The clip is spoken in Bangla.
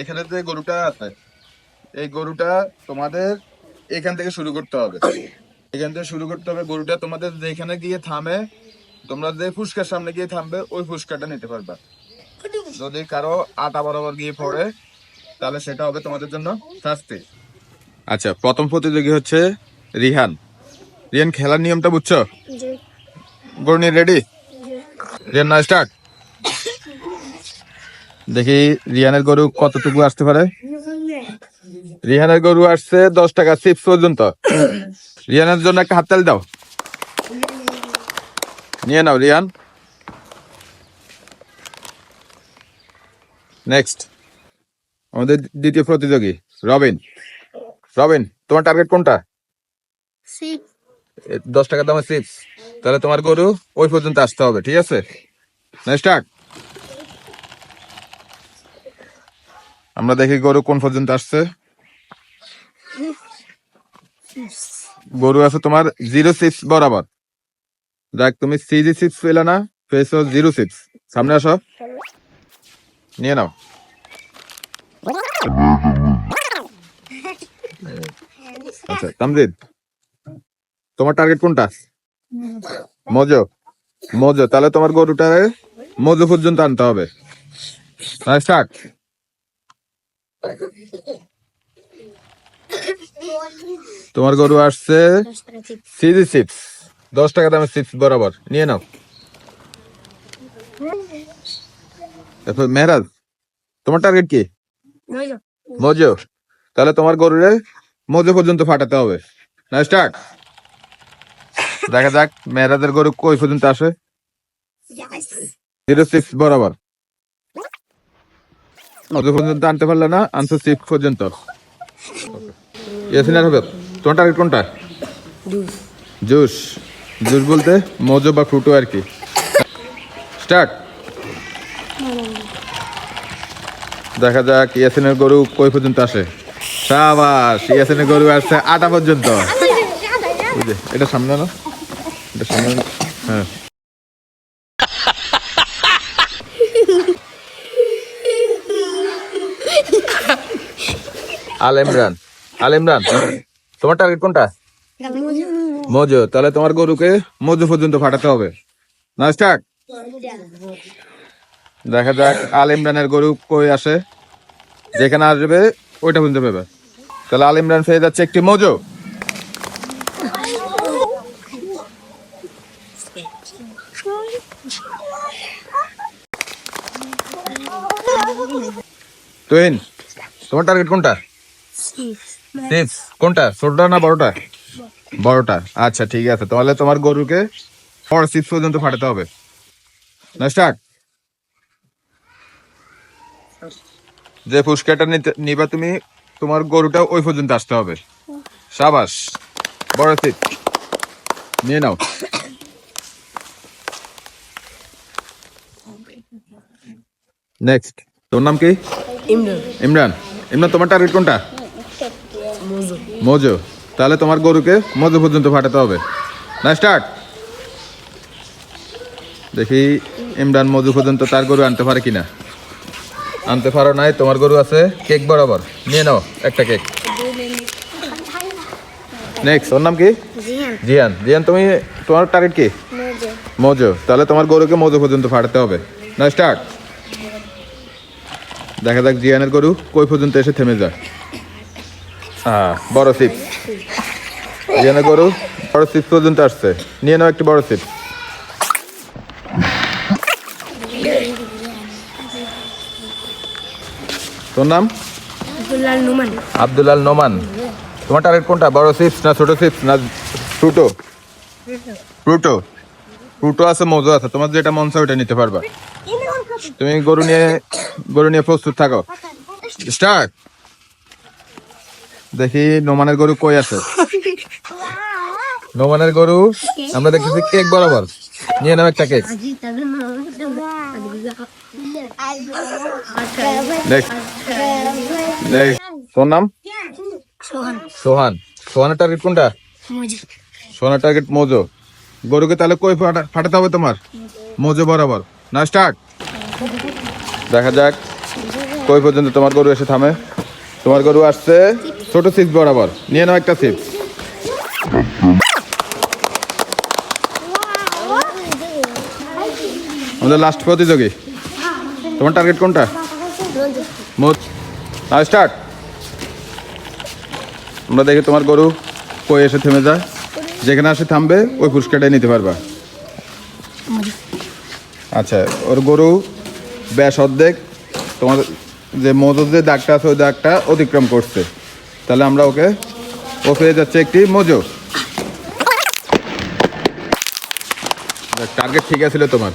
এখানে যে গরুটা আছে এই গরুটা তোমাদের এখান থেকে শুরু করতে হবে। এখান থেকে শুরু করতে হবে গরুটা তোমাদের যেখানে গিয়ে থামে তোমরা যে ফুসকার সামনে গিয়ে থামবে ওই ফুসকাটা নিতে পারবা। যদি কারও আটা বরাবর গিয়ে পড়ে তাহলে সেটা হবে তোমাদের জন্য শাস্তি। আচ্ছা প্রথম প্রতিযোগী হচ্ছে রিহান। রিহান খেলার নিয়মটা বুঝছ? গরু নিয়ে রেডি রিহান না স্টার্ট দেখি রিহানের গরু কতটুকু আসতে পারে? রিহানের গরু আসছে দশ টাকা চিপস পর্যন্ত। রিহানের জন্য একটা হাততালি দাও। নিয়ে নাও রিহান নেক্সট আমাদের দ্বিতীয় প্রতিযোগী রবিন। রবিন তোমার টার্গেট কোনটা? দশ টাকা দামের চিপস তাহলে তোমার গরু ওই পর্যন্ত আসতে হবে ঠিক আছে? স্টার্ট আমরা দেখি গরু কোন পর্যন্ত আসছে। গরু আছে তোমার জিরো সিক্স বরাবর। দেখ, তুমি সিজি সিক্স পেলে না, পেয়েছ জিরো সিক্স। সামনে আসো। নিয়ে নাও। আচ্ছা তামজিদ, তোমার টার্গেট কোনটা? মজো মজো। তাহলে তোমার গরুটা মজো পর্যন্ত আনতে হবে। স্টার্ট তোমার গরু আসছে সিজি চিপস। দশ টাকা দামের চিপস বরাবর। নিয়ে নাও। তারপর মেহরাজ তোমার টার্গেট কি? মজো। তাহলে তোমার গরুরে মজো পর্যন্ত ফাটাতে হবে। না স্টার্ট দেখা যাক মেহরাজের গরু কই পর্যন্ত আসে। জিরো সিক্স বরাবর। মজো পর্যন্ত আনতে পারলে না আনছো সিক্স পর্যন্ত। ইয়াসিনার হবে তোমার টার্গেট কোনটা? জুস জুস বলতে মজো বা ফ্রুটো আর কি। স্টার্ট দেখা যাক ইয়াসিনের গরু কই পর্যন্ত আসে? সাবাস ইয়াসিনের গরু আসছে আটা পর্যন্ত। এটা সামনে না এটা সামনে হ্যাঁ। আল ইমরান। আল ইমরান, তোমার টার্গেট কোনটা? মজো, তাহলে তোমার গরুকে মজো পর্যন্ত ফাটাতে হবে। না, স্টার্ট? দেখা যাক, আল ইমরানের গরু কই আসে? যেখানে আসবে, ওইটা পর্যন্ত পাবে। তাহলে আল ইমরান পেয়ে যাচ্ছে একটি মজো। তুহিন, তোমার টার্গেট কোনটা? সিক্স কোনটা? ছোটটা না বড়টা বড়টা আচ্ছা ঠিক আছে। তাহলে তোমার গরুকে ফর সিক্স পর্যন্ত ফাটাতে হবে। না স্টার্ট যে ফুসকাটা নিবা তুমি তোমার গরুটা ওই পর্যন্ত আসতে হবে। সাবাস। বড় সিট নিয়ে নাও। নেক্সট তোর নাম কি? ইমরান। ইমরান। তোমার টার্গেট কোনটা? মজো। তাহলে তোমার গরুকে মজো পর্যন্ত ফাটাতে হবে। না স্টার্ট দেখি ইমরান মজু পর্যন্ত তার গরু আনতে পারে কিনা। আনতে পারো নাই তোমার গরু আছে কেক বরাবর। নিয়ে নাও একটা কেক। নেক্সট ওর নাম কি? জিয়ান। জিয়ান। তুমি তোমার টার্গেট কি? মজো। তাহলে তোমার গরুকে মজো পর্যন্ত ফাটাতে হবে। না স্টার্ট দেখা যাক জিয়ানের গরু কই পর্যন্ত এসে থেমে যায়। হ্যাঁ বড় সিপ জিয়ানের গরু বড় সিপ পর্যন্ত আসছে। নিয়ে নাও একটি বড় সিপ তোর নাম? আব্দুলাল নোমান। তোমার টার্গেট কোনটা? বড় চিপস না ছোট চিপস না ফ্রুটো ফ্রুটো ফ্রুটো আছে মজা আছে। তোমার যেটা মন চায় ওটা নিতে পারবা। তুমি গরু নিয়ে গরু নিয়ে প্রস্তুত থাকো। স্টার্ট দেখি নোমানের গরু কই আছে? নোমানের গরু, আমরা দেখতেছি কেক বরাবর। নিয়ে নাও একটা কেক। নেক্সট তোর নাম? সোহান। সোহানের টার্গেট কোনটা? সোহানের টার্গেট মোজো। গরুকে তাহলে কই ফাটা- ফাটাতে হবে তোমার? মোজো বরাবর। না স্টার্ট দেখা যাক, কই পর্যন্ত তোমার গরু এসে থামে। তোমার গরু আসছে ছোট সিক্স বরাবর। নিয়ে নাও একটা সিক্স আমাদের লাস্ট প্রতিযোগী। তোমার টার্গেট কোনটা? মোট আর স্টার্ট আমরা দেখি তোমার গরু কই এসে থেমে যায়। যেখানে আসে থামবে, ওই পুরস্কারটাই নিতে পারবা। আচ্ছা ওর গরু ব্যাস অর্ধেক। তোমার যে মজুর যে দাগটা আছে, ওই দাগটা অতিক্রম করছে। তাহলে আমরা ওকে ও পেয়ে যাচ্ছে একটি মজু। টার্গেট ঠিক আছে তোমার।